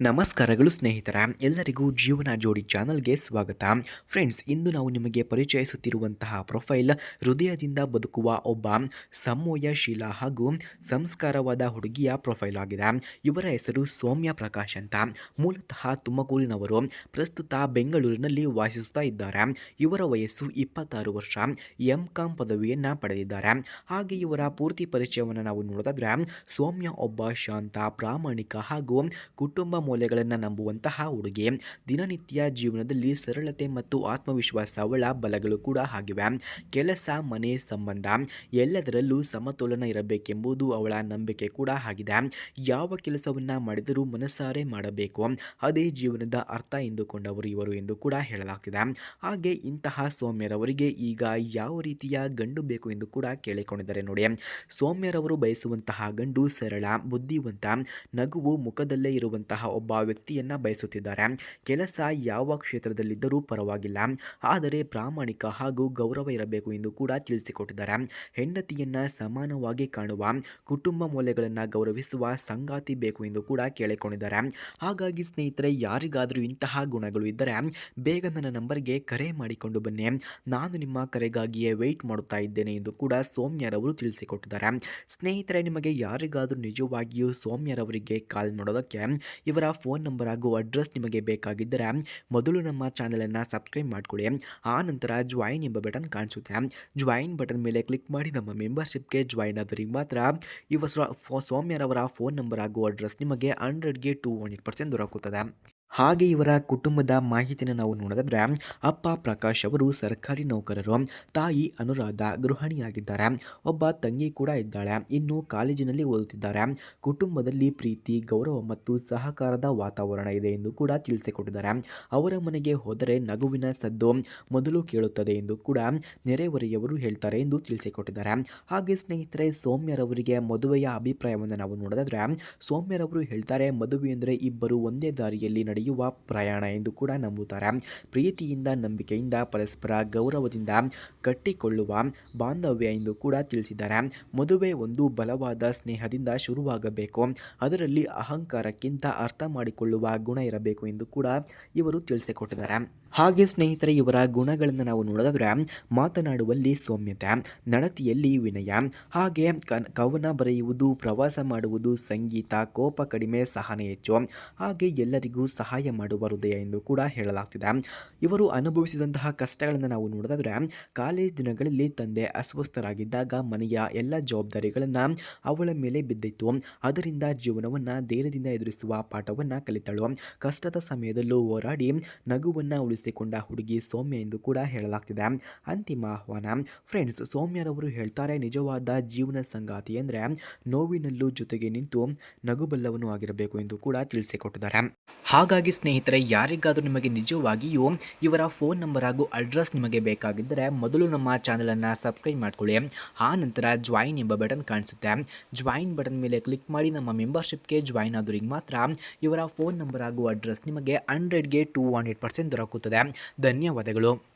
ನಮಸ್ಕಾರಗಳು ಸ್ನೇಹಿತರ, ಎಲ್ಲರಿಗೂ ಜೀವನ ಜೋಡಿ ಚಾನಲ್ಗೆ ಸ್ವಾಗತ. ಫ್ರೆಂಡ್ಸ್, ಇಂದು ನಾವು ನಿಮಗೆ ಪರಿಚಯಿಸುತ್ತಿರುವಂತಹ ಪ್ರೊಫೈಲ್ ಹೃದಯದಿಂದ ಬದುಕುವ ಒಬ್ಬ ಸಂಮೋಯಶೀಲ ಹಾಗೂ ಸಂಸ್ಕಾರವಾದ ಹುಡುಗಿಯ ಪ್ರೊಫೈಲ್ ಆಗಿದೆ. ಇವರ ಹೆಸರು ಸೌಮ್ಯ ಪ್ರಕಾಶ್ ಅಂತ. ಮೂಲತಃ ತುಮಕೂರಿನವರು ಪ್ರಸ್ತುತ ಬೆಂಗಳೂರಿನಲ್ಲಿ ವಾಸಿಸುತ್ತಾ ಇದ್ದಾರೆ. ಇವರ ವಯಸ್ಸು ಇಪ್ಪತ್ತಾರು ವರ್ಷ. ಎಂ ಕಾಂ ಪದವಿಯನ್ನು ಪಡೆದಿದ್ದಾರೆ. ಹಾಗೆ ಇವರ ಪೂರ್ತಿ ಪರಿಚಯವನ್ನು ನಾವು ನೋಡೋದಾದ್ರೆ, ಸೌಮ್ಯ ಒಬ್ಬ ಶಾಂತ, ಪ್ರಾಮಾಣಿಕ ಹಾಗೂ ಕುಟುಂಬ ಮೌಲ್ಯಗಳನ್ನು ನಂಬುವಂತಹ ಉಡುಗೆ. ದಿನನಿತ್ಯ ಜೀವನದಲ್ಲಿ ಸರಳತೆ ಮತ್ತು ಆತ್ಮವಿಶ್ವಾಸ ಅವಳ ಬಲಗಳು ಕೂಡ ಆಗಿವೆ. ಕೆಲಸ, ಮನೆ ಸಂಬಂಧ ಎಲ್ಲದರಲ್ಲೂ ಸಮತೋಲನ ಇರಬೇಕೆಂಬುದು ಅವಳ ನಂಬಿಕೆ ಕೂಡ ಆಗಿದೆ. ಯಾವ ಕೆಲಸವನ್ನು ಮಾಡಿದರೂ ಮನಸಾರೆ ಮಾಡಬೇಕು. ಅದೇ ಜೀವನದ ಅರ್ಥ ಎಂದುಕೊಂಡವರು ಇವರು ಎಂದು ಕೂಡ ಹೇಳಲಾಗ್ತಿದೆ. ಹಾಗೆ ಇಂತಹ ಸೌಮ್ಯರವರಿಗೆ ಈಗ ಯಾವ ರೀತಿಯ ಗಂಡು ಬೇಕು ಎಂದು ಕೂಡ ಕೇಳಿಕೊಂಡಿದ್ದಾರೆ ನೋಡಿ. ಸೌಮ್ಯರವರು ಬಯಸುವಂತಹ ಗಂಡು ಸರಳ, ಬುದ್ಧಿವಂತ, ನಗುವು ಮುಖದಲ್ಲೇ ಇರುವಂತಹ ಒಬ್ಬ ವ್ಯಕ್ತಿಯನ್ನ ಬಯಸುತ್ತಿದ್ದಾರೆ. ಕೆಲಸ ಯಾವ ಕ್ಷೇತ್ರದಲ್ಲಿದ್ದರೂ ಪರವಾಗಿಲ್ಲ. ಆದರೆ ಪ್ರಾಮಾಣಿಕ ಹಾಗೂ ಗೌರವ ಇರಬೇಕು ಎಂದು ಕೂಡ ತಿಳಿಸಿಕೊಟ್ಟಿದ್ದಾರೆ. ಹೆಂಡತಿಯನ್ನ ಸಮಾನವಾಗಿ ಕಾಣುವ, ಕುಟುಂಬ ಮೌಲ್ಯಗಳನ್ನು ಗೌರವಿಸುವ ಸಂಗಾತಿ ಬೇಕು ಎಂದು ಕೂಡ ಕೇಳಿಕೊಂಡಿದ್ದಾರೆ. ಹಾಗಾಗಿ ಸ್ನೇಹಿತರೆ, ಯಾರಿಗಾದರೂ ಇಂತಹ ಗುಣಗಳು ಇದ್ದರೆ ಬೇಗ ನನ್ನ ನಂಬರ್ಗೆ ಕರೆ ಮಾಡಿಕೊಂಡು ಬನ್ನಿ. ನಾನು ನಿಮ್ಮ ಕರೆಗಾಗಿಯೇ ವೆಯ್ಟ್ ಮಾಡುತ್ತಾ ಇದ್ದೇನೆ ಎಂದು ಕೂಡ ಸೋಮ್ಯರವರು ತಿಳಿಸಿಕೊಟ್ಟಿದ್ದಾರೆ. ಸ್ನೇಹಿತರೆ, ನಿಮಗೆ ಯಾರಿಗಾದರೂ ನಿಜವಾಗಿಯೂ ಸೌಮ್ಯರವರಿಗೆ ಕಾಲ್ ಮಾಡೋದಕ್ಕೆ ಇವರ ಫೋನ್ ನಂಬರ್ ಹಾಗೂ ಅಡ್ರೆಸ್ ನಿಮಗೆ ಬೇಕಾಗಿದ್ದರೆ ಮೊದಲು ನಮ್ಮ ಚಾನಲನ್ನು ಸಬ್ಸ್ಕ್ರೈಬ್ ಮಾಡಿಕೊಳ್ಳಿ. ಆ ನಂತರ ಜಾಯಿನ್ ಎಂಬ ಬಟನ್ ಕಾಣಿಸುತ್ತೆ. ಜಾಯಿನ್ ಬಟನ್ ಮೇಲೆ ಕ್ಲಿಕ್ ಮಾಡಿ ನಮ್ಮ ಮೆಂಬರ್ಶಿಪ್ಗೆ ಜಾಯಿನ್ ಆದರೆ ಮಾತ್ರ ಇವ ಸೌಮ್ಯರವರ ಫೋನ್ ನಂಬರ್ ಹಾಗೂ ಅಡ್ರೆಸ್ ನಿಮಗೆ ಹಂಡ್ರೆಡ್ಗೆ ಟೂ ಹಂಡ್ರೆಡ್ ಪರ್ಸೆಂಟ್ ದೊರಕುತ್ತದೆ. ಹಾಗೆ ಇವರ ಕುಟುಂಬದ ಮಾಹಿತಿಯನ್ನು ನಾವು ನೋಡೋದಾದರೆ, ಅಪ್ಪ ಪ್ರಕಾಶ್ ಅವರು ಸರ್ಕಾರಿ ನೌಕರರು, ತಾಯಿ ಅನುರಾಧ ಗೃಹಿಣಿಯಾಗಿದ್ದಾರೆ, ಒಬ್ಬ ತಂಗಿ ಕೂಡ ಇದ್ದಾಳೆ, ಇನ್ನು ಕಾಲೇಜಿನಲ್ಲಿ ಓದುತ್ತಿದ್ದಾರೆ. ಕುಟುಂಬದಲ್ಲಿ ಪ್ರೀತಿ, ಗೌರವ ಮತ್ತು ಸಹಕಾರದ ವಾತಾವರಣ ಇದೆ ಎಂದು ಕೂಡ ತಿಳಿಸಿಕೊಟ್ಟಿದ್ದಾರೆ. ಅವರ ಮನೆಗೆ ಹೋದರೆ ನಗುವಿನ ಸದ್ದು ಮೊದಲು ಕೇಳುತ್ತದೆ ಎಂದು ಕೂಡ ನೆರೆಹೊರೆಯವರು ಹೇಳ್ತಾರೆ ಎಂದು ತಿಳಿಸಿಕೊಟ್ಟಿದ್ದಾರೆ. ಹಾಗೆ ಸ್ನೇಹಿತರೆ, ಸೌಮ್ಯರವರಿಗೆ ಮದುವೆಯ ಅಭಿಪ್ರಾಯವನ್ನು ನಾವು ನೋಡೋದಾದ್ರೆ, ಸೌಮ್ಯರವರು ಹೇಳ್ತಾರೆ, ಮದುವೆ ಅಂದರೆ ಇಬ್ಬರು ಒಂದೇ ದಾರಿಯಲ್ಲಿ ನಡೆಯುವ ಪ್ರಯಾಣ ಎಂದು ಕೂಡ ನಂಬುತ್ತಾರೆ. ಪ್ರೀತಿಯಿಂದ, ನಂಬಿಕೆಯಿಂದ, ಪರಸ್ಪರ ಗೌರವದಿಂದ ಕಟ್ಟಿಕೊಳ್ಳುವ ಬಾಂಧವ್ಯ ಎಂದು ಕೂಡ ತಿಳಿಸಿದ್ದಾರೆ. ಮದುವೆ ಒಂದು ಬಲವಾದ ಸ್ನೇಹದಿಂದ ಶುರುವಾಗಬೇಕು. ಅದರಲ್ಲಿ ಅಹಂಕಾರಕ್ಕಿಂತ ಅರ್ಥ ಮಾಡಿಕೊಳ್ಳುವ ಗುಣ ಇರಬೇಕು ಎಂದು ಕೂಡ ಇವರು ತಿಳಿಸಿಕೊಟ್ಟಿದ್ದಾರೆ. ಹಾಗೆ ಸ್ನೇಹಿತರೆ, ಇವರ ಗುಣಗಳನ್ನು ನಾವು ನೋಡಿದ್ರೆ ಮಾತನಾಡುವಲ್ಲಿ ಸೌಮ್ಯತೆ, ನಡತಿಯಲ್ಲಿ ವಿನಯ, ಹಾಗೆ ಕವನ ಬರೆಯುವುದು, ಪ್ರವಾಸ ಮಾಡುವುದು, ಸಂಗೀತ, ಕೋಪ ಕಡಿಮೆ, ಸಹನೆ ಹೆಚ್ಚು, ಹಾಗೆ ಎಲ್ಲರಿಗೂ ಸಹಾಯ ಮಾಡುವ ಹೃದಯ ಎಂದು ಕೂಡ ಹೇಳಲಾಗ್ತಿದೆ. ಇವರು ಅನುಭವಿಸಿದಂತಹ ಕಷ್ಟಗಳನ್ನು ನಾವು ನೋಡಿದ್ರೆ ಕಾಲೇಜ್ ದಿನಗಳಲ್ಲಿ ತಂದೆ ಅಸ್ವಸ್ಥರಾಗಿದ್ದಾಗ ಮನೆಯ ಎಲ್ಲ ಜವಾಬ್ದಾರಿಗಳನ್ನು ಅವಳ ಮೇಲೆ ಬಿದ್ದಿತ್ತು. ಅದರಿಂದ ಜೀವನವನ್ನು ಧೈರ್ಯದಿಂದ ಎದುರಿಸುವ ಪಾಠವನ್ನು ಕಲಿತಳು. ಕಷ್ಟದ ಸಮಯದಲ್ಲೂ ಹೋರಾಡಿ ನಗುವನ್ನು ಉಳಿಸಿಕೊಂಡ ಹುಡುಗಿ ಸೌಮ್ಯ ಎಂದು ಕೂಡ ಹೇಳಲಾಗ್ತಿದೆ. ಅಂತಿಮ ಆಹ್ವಾನ. ಫ್ರೆಂಡ್ಸ್ ಸೌಮ್ಯರವರು ಹೇಳ್ತಾರೆ, ನಿಜವಾದ ಜೀವನ ಸಂಗಾತಿ ಅಂದರೆ ನೋವಿನಲ್ಲೂ ಜೊತೆಗೆ ನಿಂತು ನಗುಬಲ್ಲವನು ಆಗಿರಬೇಕು ಎಂದು ಕೂಡ ತಿಳಿಸಿಕೊಟ್ಟಿದ್ದಾರೆ. ಹಾಗಾಗಿ ಸ್ನೇಹಿತರೆ, ಯಾರಿಗಾದರೂ ನಿಮಗೆ ನಿಜವಾಗಿಯೂ ಇವರ ಫೋನ್ ನಂಬರ್ ಹಾಗೂ ಅಡ್ರೆಸ್ ನಿಮಗೆ ಬೇಕಾಗಿದ್ದರೆ ಮೊದಲು ನಮ್ಮ ಚಾನಲನ್ನು ಸಬ್ಸ್ಕ್ರೈಬ್ ಮಾಡ್ಕೊಳ್ಳಿ. ಆ ನಂತರ ಜಾಯಿನ್ ಎಂಬ ಬಟನ್ ಕಾಣಿಸುತ್ತೆ. ಜಾಯಿನ್ ಬಟನ್ ಮೇಲೆ ಕ್ಲಿಕ್ ಮಾಡಿ ನಮ್ಮ ಮೆಂಬರ್ಶಿಪ್ಗೆ ಜಾಯಿನ್ ಆದವರಿಗೆ ಮಾತ್ರ ಇವರ ಫೋನ್ ನಂಬರ್ ಹಾಗೂ ಅಡ್ರೆಸ್ ನಿಮಗೆ ಹಂಡ್ರೆಡ್ಗೆ ಟೂ ಹಂಡ್ರೆಡ್ ಪರ್ಸೆಂಟ್ ದೊರಕುತ್ತದೆ. ಧನ್ಯವಾದಗಳು